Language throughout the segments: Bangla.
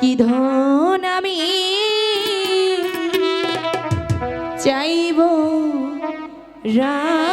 কি ধন আমি? চাইব রাজ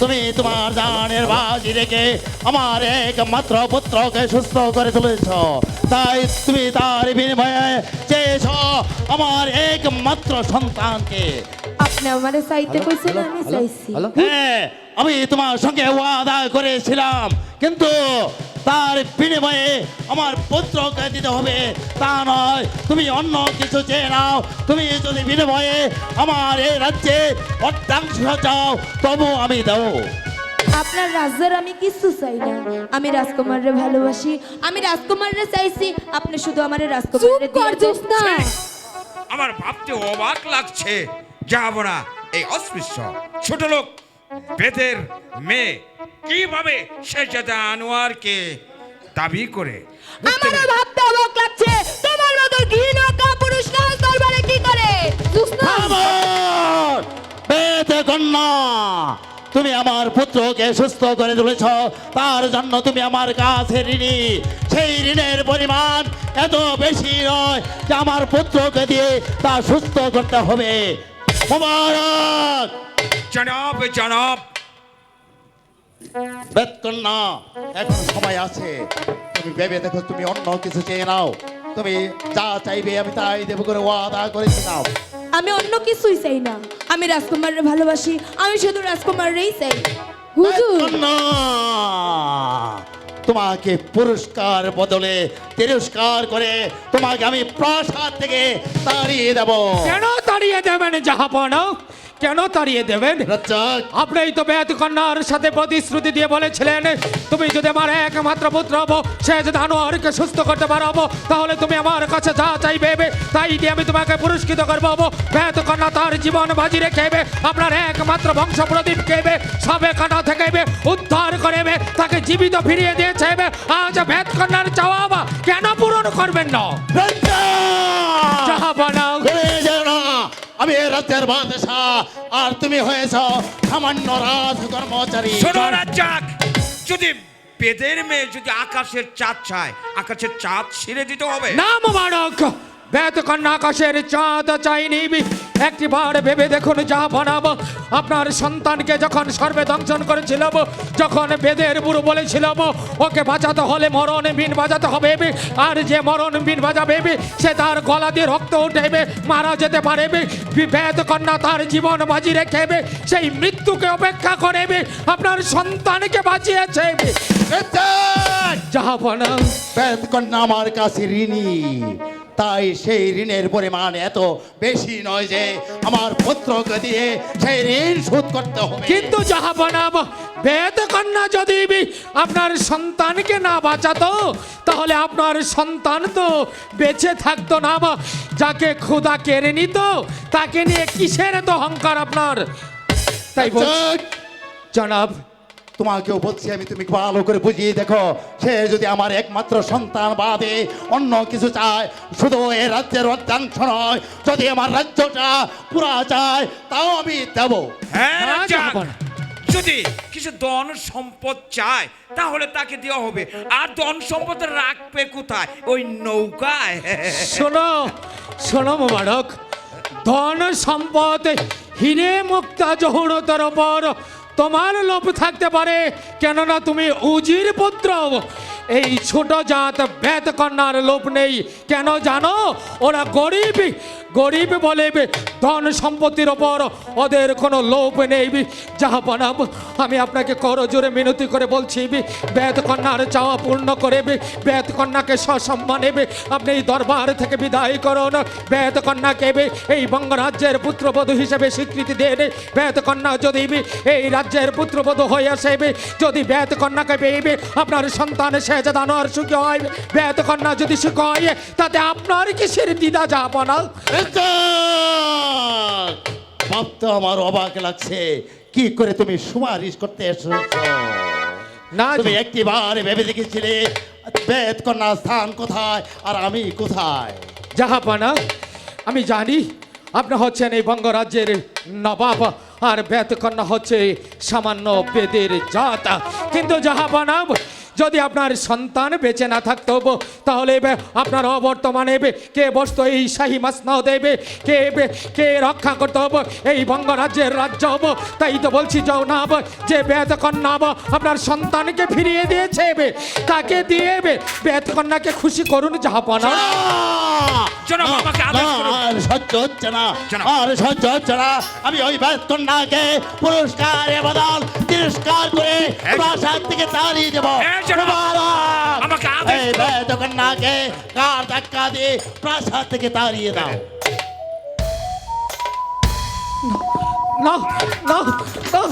তুমি তোমার জানের বাজি রেখে আমার একমাত্র পুত্রকে সুস্থ করে তুলেছ। তাই তুমি তার বিনিময়ে চেয়েছ আমার একমাত্র সন্তানকে। আপনি আমারে চাইতে কইছেন আমি চাইছি। হ্যাঁ আমি তোমার সঙ্গে ওয়াদা করেছিলাম কিন্তু তার বিনিময়ে আমার পুত্রকে দিতে হবে। তা নয় তুমি অন্য কিছু চেয়ে নাও। তুমি যদি বিনিময়ে আমার এই রাজ্যে অর্ধাংশ চাও তবু আমি দেবো। আপনার রাজ্যের আমি কিছু চাই না। আমি রাজকুমাররে ভালোবাসি আমি রাজকুমাররে চাইছি। আপনি শুধু আমার রাজকুমাররে দিয়ে দেন। আমার ভাবতে অবাক লাগছে যাব না এই অস্পৃশ্য। ছোট লোক বেদের মেয়ে কীভাবে সে যাতে আনোয়ারকে দাবি করে? আমারও ভাবতে অবাক লাগছে। তোমার মতো ঘৃণ কাপুরুষ দরবারে কি করে! বেদ কন্যা তুমি আমার পুত্রকে সুস্থ করে তুলেছ। তার জন্য তুমি আমার কাছে ঋণী। সেই ঋণের পরিমাণ এত বেশি নয় যে আমার পুত্রকে দিয়ে তা সুস্থ করতে হবে। জনাব জনাব বেদ কন্যা এখন সময় আছে। তুমি ভেবে দেখো তুমি অন্য কিছু চেয়ে নাও। তুমি যা চাইবে আমি তাই দেবো করে ওয়াদা করেছিলাম আমি অন্য কিছুই চাই না। আমি রাজকুমাররে ভালোবাসি আমি শুধু রাজকুমাররেই চাই। কন্যা, তোমাকে পুরস্কার বদলে তিরস্কার করে তোমাকে আমি প্রাসাদ থেকে তাড়িয়ে দেব। কেন তাড়িয়ে দেবেন জাহাপনা কেন তাড়িয়ে দেবেন? আপনি তো বেদ কন্যার সাথে প্রতিশ্রুতি দিয়ে বলেছিলেন তুমি যদি আমার একমাত্র পুত্র হব সে যদি আনোয়ারকে সুস্থ করতে পারব তাহলে তুমি আমার কাছে যা চাইবে তাই দিয়ে আমি তোমাকে পুরস্কৃত করব বেদ কন্যা তার জীবন বাজি রেখে আপনার একমাত্র বংশ প্রদীপ কেবে সবে কাটা থেকে উদ্ধার করে তাকে জীবিত ফিরিয়ে দিয়েছে আজ বেদ কন্যার চাওয়া কেন পূরণ করবেন না? আমি বাদশা বাদশাহ আর তুমি হয়েছ সামান্য রাজ কর্মচারী শোনো রাজ্জাক যদি বেদের মেয়ে যদি আকাশের চাঁদ চায় আকাশের চাঁদ ছেড়ে দিতে হবে। নাম মানক বেদ কন্যা আকাশের চাঁদ চাইনি একটি বার ভেবে দেখুন যা বানাবো আপনার সন্তানকে যখন সর্বে দংশন করেছিল যখন বেদের বুড়ো বলেছিল ওকে বাঁচাতে হলে মরণ বিন বাজাতে হবে আর যে মরণ বিন বাজাবে সে তার গলা দিয়ে রক্ত উঠেবে মারা যেতে পারে বে। বেদ কন্যা তার জীবন বাজি রেখেবে সেই মৃত্যুকে অপেক্ষা করবে আপনার সন্তানকে বাঁচিয়েছে যাহা বানা বেদ কন্যা আমার কাছে ঋণী। তাই সেই ঋণের পরিমাণ এত বেশি নয় যে আমার পুত্রকে দিয়ে সেই ঋণ শোধ করতে হবে। কিন্তু যাহা বানাব বেদ কন্যা যদি আপনার সন্তানকে না বাঁচাতো তাহলে আপনার সন্তান তো বেঁচে থাকতো না। বা যাকে ক্ষুদা কেড়ে নিত তাকে নিয়ে কিসের তো অহংকার আপনার? তাই বলছি। জনাব তোমাকেও বলছি আমি তুমি ভালো করে বুঝিয়ে দেখো সে যদি আমার একমাত্র সন্তান বাদে অন্য কিছু চায় শুধু এ রাজ্যের অর্ধাংশ নয় যদি আমার রাজ্যটা পুরা চায় তাও আমি দেবো। হ্যাঁ রাজা। যদি কিছু ধন সম্পদ চায় তাহলে তাকে দেওয়া হবে। আর ধন সম্পদ রাখবে কোথায়? ওই নৌকায়। শোনো শোনো মোবারক ধন সম্পদ হিরে মুক্তা জহুরতার ওপর তোমার লোপ থাকতে পারে, কেননা তুমি উজির পুত্র। এই ছোট জাত বেদ কন্যার লোপ নেই। কেন জানো? ওরা গরিব গরিব বলে ধন সম্পত্তির ওপর ওদের কোনো লোভ নেই যাহা বানাব আমি আপনাকে করজোরে মিনতি করে বলছি বেদ কন্যার চাওয়া পূর্ণ করে বেদ কন্যাকে সসম্মানে আপনি এই দরবার থেকে বিদায় করুন। বেদ কন্যাকে এই বঙ্গরাজ্যের পুত্রবধূ হিসেবে স্বীকৃতি দেন। বেদ কন্যা যদি এই রাজ্যের পুত্রবধূ হয়ে আসে যদি বেদ কন্যাকে পেয়ে আপনার সন্তান শেষদানোয়ার সুখী হয়। বেদ কন্যা যদি সুখ হয়, তাতে আপনার কিসের দ্বিধা যাব না ভাবতে আমার অবাক লাগছে। কি করে তুমি সুপারিশ করতে এসেছ? না তুমি একটি বার ভেবে দেখেছিলে বেদ কন্যা স্থান কোথায় আর আমি কোথায়? জাহাপানা আমি জানি আপনি হচ্ছেন এই বঙ্গরাজ্যের নবাব আর বেদকন্যা হচ্ছে সামান্য বেদের জাত। কিন্তু যাহা জাহাপানা যদি আপনার সন্তান বেঁচে না থাকতো তাহলে আপনার অবর্তমানে কে বসত এই শাহী মাসনাও দেবে কে কে রক্ষা করতে হব এই বঙ্গরাজ্যের রাজ্য হব? তাই তো বলছি, যাও না ব- যে বেদ কন্যা আপনার সন্তানকে ফিরিয়ে দিয়েছে তাকে দিয়ে বেদ কন্যাকে খুশি করুন জাহাপানা জনাব, না, আমাকে আদেশ করুন। আর সহ্য হচ্ছে না আর সহ্য হচ্ছে না আমি ওই কন্যাকে পুরস্কারে বদল তিরস্কার করে। প্রাসাদ থেকে তাড়িয়ে দেবো! আমাকে আদেশ এই। কন্যাকে কার ধাক্কা দিয়ে প্রাসাদ থেকে তাড়িয়ে দাও না না না বাহ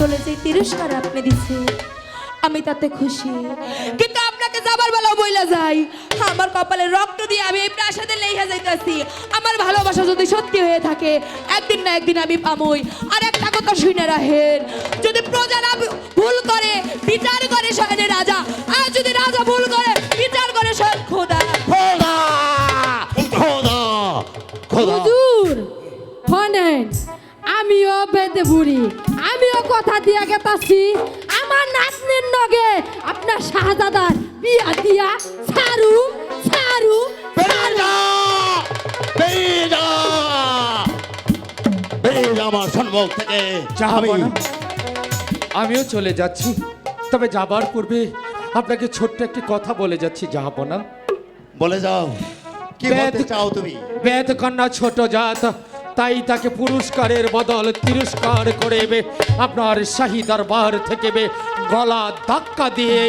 পুরস্কারের ভিতরে যে তিরস্কার আপনি দিচ্ছে আমি তাতে খুশি। কিন্তু আপনাকে যাবার বেলা বইলা যাই আমার কপালে রক্ত দিয়ে আমি এই প্রাসাদে লেখা যাইতেছি। আমার ভালোবাসা যদি সত্যি হয়ে থাকে একদিন না একদিন আমি পামই। আর একটা কথা শুনে রাখেন যদি প্রজারা ভুল করে বিচার করে স্বয়ং রাজা আর যদি রাজা ভুল করে বিচার করে স্বয়ং খোদা। খোদা! খোদা! খোদা! হুজুর আমিও বেদে বুড়ি আমিও কথা দিয়া গেতাছি। আমার নাতনির নগে আপনার শাহজাদার বিয়া দিয়া। সারু সারু আমার থেকে। আমিও চলে যাচ্ছি। তবে যাবার পূর্বে আপনাকে ছোট্ট একটি কথা বলে যাচ্ছি যাব না বলে যাও কি বলতে চাও তুমি? বেদ কন্যা ছোট জাত তাই তাকে পুরস্কারের বদল তিরস্কার করে বে আপনার শাহী দরবার থেকে বে গলা ধাক্কা দিয়ে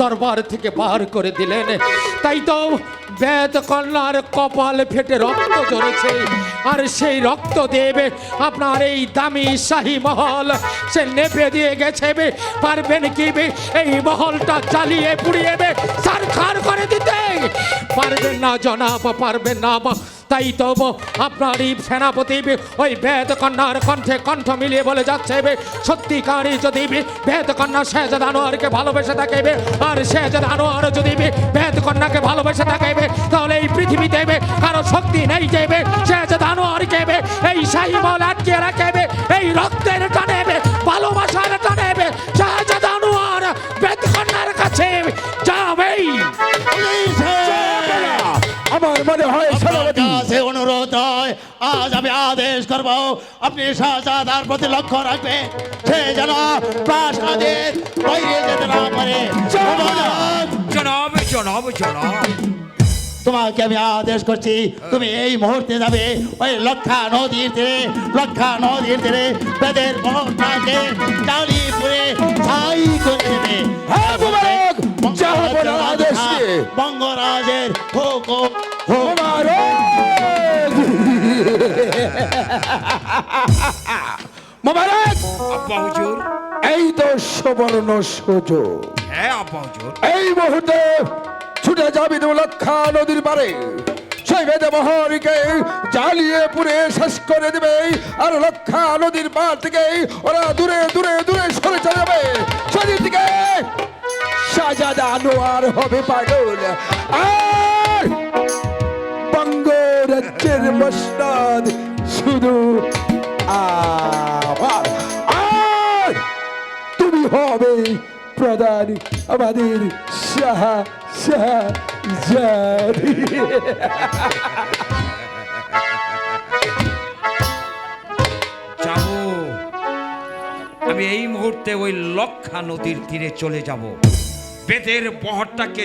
দরবার থেকে বার করে দিলেন। তাই তো বেদ কন্যার কপাল ফেটে রক্ত ঝরেছে। আর সেই রক্ত দেবে আপনার এই দামি শাহী মহল। সে নেপে দিয়ে গেছে বে পারবেন কি বে এই মহলটা জ্বালিয়ে পুড়িয়ে বে সারখার করে দিতে। পারবেন না জনাব, পারবেন না তাই তো আপনার এই সেনাপতি ওই বেদ কন্যার কণ্ঠে কণ্ঠ মিলিয়ে বলে যাচ্ছে সত্যিকারই যদি বেদ কন্যা শেহজাদ আনোয়ারকে ভালোবেসে থাকে আর শেহজাদ আনোয়ার যদি বেদ কন্যাকে ভালোবেসে থাকে তাহলে এই পৃথিবীতে কারও শক্তি নেই যাবে শেহজাদ আনোয়ারকে বে, এই শাহিমল আটকে রাখে এই রক্তের টানেবে ভালোবাসার টানে বে, শেহজাদ আনোয়ার বেদ কন্যার কাছে যাবেই। আমার মনে হয় অনুরোধ হয়। আজ আমি আদেশ করব আপনি শাহজাদার প্রতি লক্ষ্য রাখবে সে যেন প্রাসাদের বাইরে যেতে না পারে। জনাব জনাব জনাব তোমাকে আমি আদেশ করছি তুমি এই মুহূর্তে যাবে ওই লক্ষা নদীর তীরে লক্ষা নদীর তীরে বেদের মহটাকে চালিয়ে পুরে ছাই করে দেবে। হ্যাঁ। বঙ্গরাজের হুকুম মোবারক! আব্বা হুজুর। এই তো সুবর্ণ সুযোগ। হ্যাঁ আব্বা হুজুর। এই মুহূর্তে ছুটে যাবি তুমি লক্ষা নদীর পারে সেই বেদে মহরীকে জ্বালিয়ে পুড়ে শেষ করে দেবে। আর লক্ষা নদীর পার থেকে ওরা দূরে দূরে দূরে সরে চলে যাবে। সেদিন থেকে সাজাদা আনোয়ার হবে পাগল। আর বঙ্গ রাজ্যের মসনাদ শুধু আমার আর তুমি হবে প্রধান আমাদের সাহা সাহা জানি যাব। আমি এই মুহূর্তে ওই লক্ষা নদীর তীরে চলে যাব। বেদের বহরটাকে